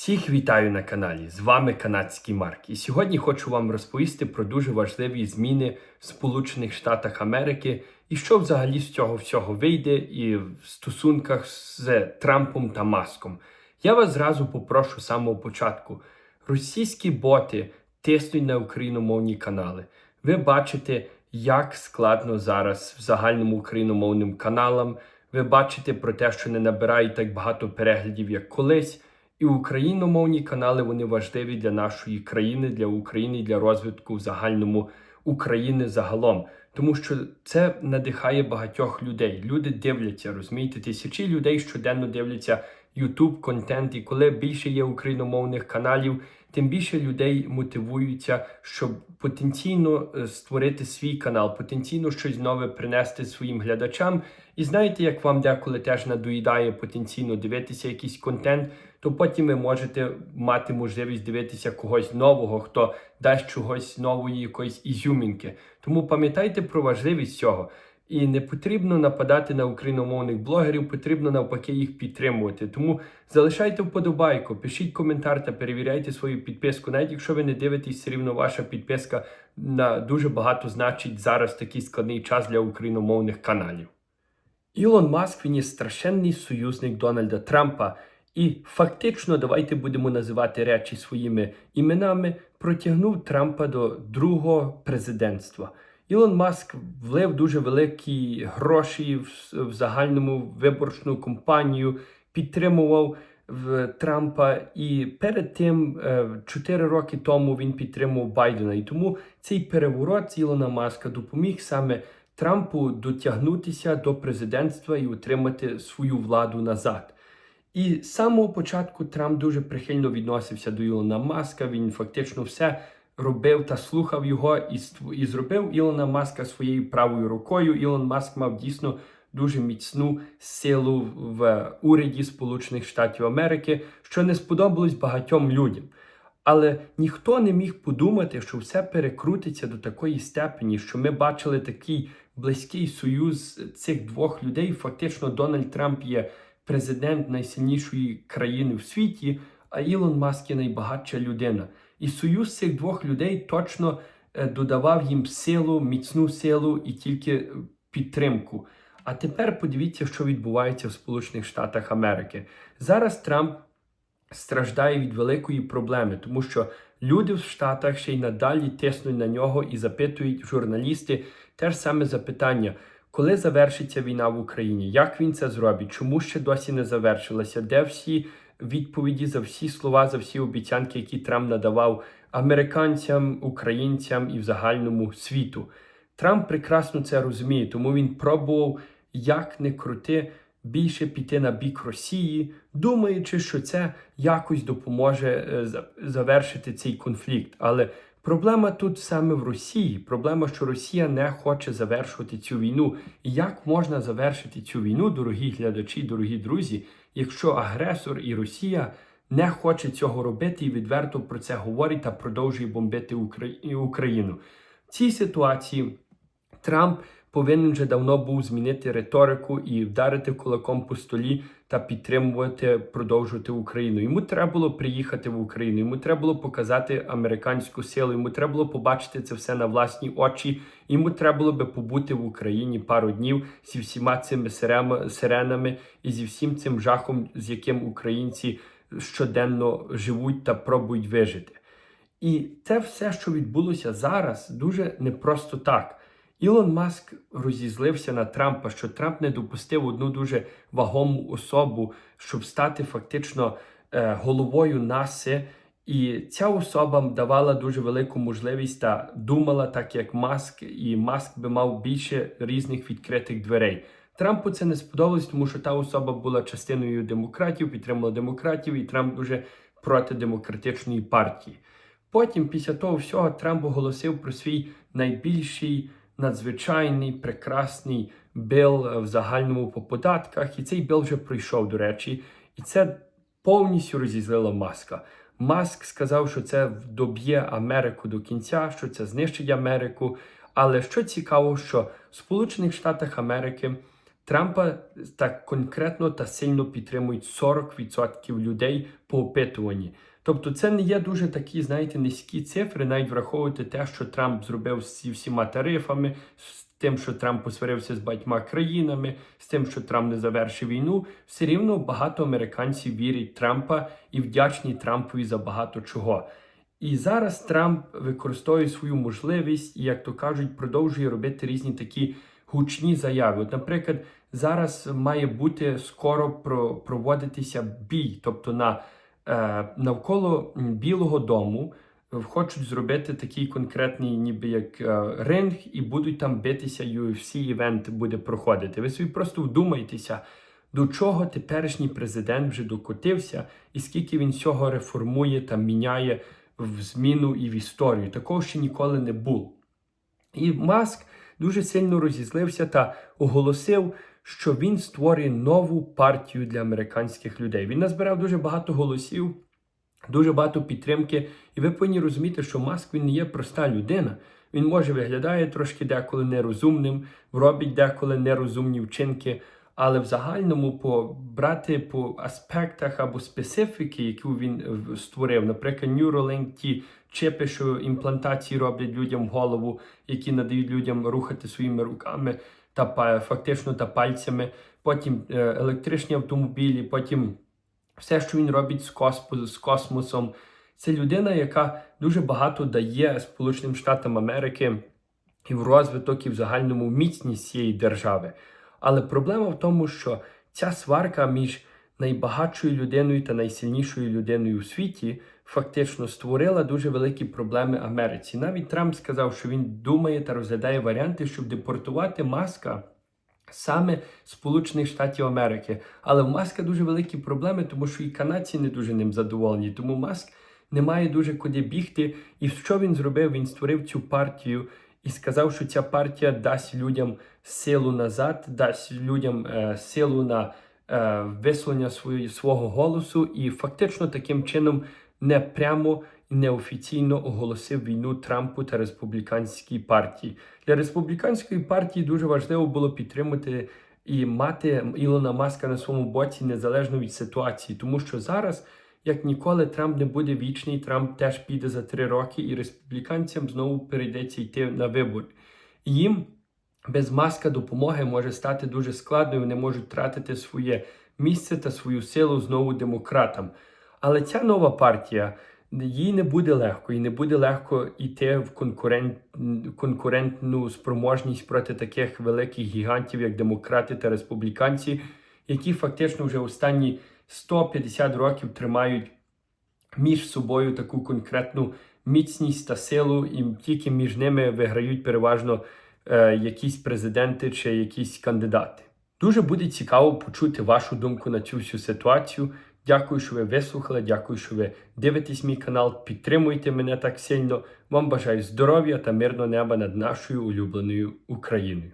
Всіх вітаю на каналі. З вами канадський Марк. І сьогодні хочу вам розповісти про дуже важливі зміни в Сполучених Штатах Америки і що взагалі з цього всього вийде і в стосунках з Трампом та Маском. Я вас зразу попрошу з самого початку. Російські боти тиснуть на україномовні канали. Ви бачите, як складно зараз в загальному україномовним каналам. Ви бачите про те, що не набирають так багато переглядів, як колись. І україномовні канали вони важливі для нашої країни, для України, для розвитку в загальному України загалом. Тому що це надихає багатьох людей. Люди дивляться, розумієте, тисячі людей щоденно дивляться YouTube контент. І коли більше є україномовних каналів, тим більше людей мотивуються, щоб потенційно е, створити свій канал, потенційно щось нове принести своїм глядачам. І знаєте, як вам деколи теж надоїдає потенційно дивитися якийсь контент, то потім ви можете мати можливість дивитися когось нового, хто дасть чогось нової, якоїсь ізюмінки. Тому пам'ятайте про важливість цього. І не потрібно нападати на україномовних блогерів, потрібно навпаки їх підтримувати. Тому залишайте вподобайку, пишіть коментар та перевіряйте свою підписку. Навіть якщо ви не дивитесь, все рівно ваша підписка на дуже багато значить зараз такий складний час для україномовних каналів. Ілон Маск він є страшенний союзник Дональда Трампа. І фактично, давайте будемо називати речі своїми іменами, протягнув Трампа до другого президентства. Ілон Маск влив дуже великі гроші в, загальному виборчну кампанію, підтримував Трампа. І перед тим, 4 роки тому, він підтримував Байдена. І тому цей переворот Ілона Маска допоміг саме Трампу дотягнутися до президентства і отримати свою владу назад. І з самого початку Трамп дуже прихильно відносився до Ілона Маска. Він фактично все робив та слухав його і і зробив Ілона Маска своєю правою рукою. Ілон Маск мав дійсно дуже міцну силу в уряді Сполучених Штатів Америки, що не сподобалось багатьом людям. Але ніхто не міг подумати, що все перекрутиться до такої степені, що ми бачили такий близький союз цих двох людей. Фактично, Дональд Трамп є президент найсильнішої країни в світі, а Ілон Маск є найбагатша людина. І союз цих двох людей точно е, додавав їм силу, міцну силу і тільки підтримку. А тепер подивіться, що відбувається в Сполучених Штатах Америки. Зараз Трамп страждає від великої проблеми, тому що люди в Штатах ще й надалі тиснуть на нього і запитують журналісти те ж саме запитання. Коли завершиться війна в Україні? Як він це зробить? Чому ще досі не завершилася? Де всі відповіді за всі слова, за всі обіцянки, які Трамп надавав американцям, українцям і в загальному світу? Трамп прекрасно це розуміє, тому він пробував як не крути більше піти на бік Росії, думаючи, що це якось допоможе е, завершити цей конфлікт. Але Проблема тут саме в Росії. Проблема, що Росія не хоче завершувати цю війну. І як можна завершити цю війну, дорогі глядачі, дорогі друзі, якщо агресор і Росія не хоче цього робити і відверто про це говорить та продовжує бомбити Україну? В цій ситуації Трамп повинен вже давно був змінити риторику і вдарити кулаком по столі та підтримувати, продовжувати Україну. Йому треба було приїхати в Україну. Йому треба було показати американську силу. Йому треба було побачити це все на власні очі. Йому треба було би побути в Україні пару днів зі всіма цими сиренами і зі всім цим жахом, з яким українці щоденно живуть та пробують вижити. І це все, що відбулося зараз, дуже непросто так. Ілон Маск розізлився на Трампа, що Трамп не допустив одну дуже вагому особу, щоб стати фактично е, головою НАСИ. І ця особа давала дуже велику можливість та думала, так як Маск, і Маск би мав більше різних відкритих дверей. Трампу це не сподобалось, тому що та особа була частиною демократів, підтримала демократів, і Трамп дуже проти демократичної партії. Потім, після того всього, Трамп оголосив про свій найбільший надзвичайний прекрасний бил в загальному по податках. І цей бил вже пройшов, до речі, і це повністю розізлило маска. Маск сказав, що це доб'є Америку до кінця, що це знищить Америку. Але що цікаво, що в Сполучених Штатах Америки Трампа так конкретно та сильно підтримують 40% людей по опитуванні. Тобто це не є дуже такі, знаєте, низькі цифри, навіть враховувати те, що Трамп зробив з всіма тарифами, з тим, що Трамп посварився з багатьма країнами, з тим, що Трамп не завершив війну. Все рівно багато американців вірять Трампа і вдячні Трампові за багато чого. І зараз Трамп використовує свою можливість і, як то кажуть, продовжує робити різні такі гучні заяви. От, наприклад, зараз має бути скоро про, проводитися бій, тобто на навколо Білого Дому. е, Хочуть зробити такий конкретний, ніби як е, ринг, і будуть там битися UFC івент буде проходити. Ви собі просто вдумайтеся, до чого теперішній президент вже докотився, і скільки він цього реформує та міняє в зміну і в історію. Такого ще ніколи не було. І Маск дуже сильно розізлився та оголосив, що він створює нову партію для американських людей. Він назбирав дуже багато голосів, дуже багато підтримки. І ви повинні розуміти, що Маск він не є проста людина. Він може виглядає трошки деколи нерозумним, робить деколи нерозумні вчинки. Але в загальному по брати по аспектах або специфіки, яку він е, створив, наприклад, Neuralink, ті чипи, що імплантації роблять людям в голову, які надають людям рухати своїми руками та фактично та пальцями, потім е, електричні автомобілі, потім все, що він робить з, космос, з космосом. Це людина, яка дуже багато дає Сполученим Штатам Америки і в розвиток, і в загальному міцність цієї держави. Але проблема в тому, що ця сварка між найбагатшою людиною та найсильнішою людиною у світі фактично створила дуже великі проблеми Америці. Навіть Трамп сказав, що він думає та розглядає варіанти, щоб депортувати маска. Саме Сполучених Штатів Америки, але в Маска дуже великі проблеми, тому що і канадці не дуже ним задоволені. Тому Маск не має дуже куди бігти. І що він зробив? Він створив цю партію і сказав, що ця партія дасть людям силу назад, дасть людям е, силу на е, висловлення свої, свого голосу, і фактично таким чином не прямо і неофіційно оголосив війну Трампу та республіканській партії. Для республіканської партії дуже важливо було підтримати і мати Ілона Маска на своєму боці незалежно від ситуації, тому що зараз. Як ніколи Трамп не буде вічний, Трамп теж піде за три роки, і республіканцям знову перейдеться йти на вибори. Їм без маска допомоги може стати дуже складно, і вони можуть тратити своє місце та свою силу знову демократам. Але ця нова партія їй не буде легко, і не буде легко йти в конкурент, конкурентну спроможність проти таких великих гігантів, як демократи та республіканці, які фактично вже останні 150 років тримають між собою таку конкретну міцність та силу, і тільки між ними виграють переважно е, якісь президенти чи якісь кандидати. Дуже буде цікаво почути вашу думку на цю всю ситуацію. Дякую, що ви вислухали. Дякую, що ви дивитесь мій канал. Підтримуйте мене так сильно. Вам бажаю здоров'я та мирного неба над нашою улюбленою Україною.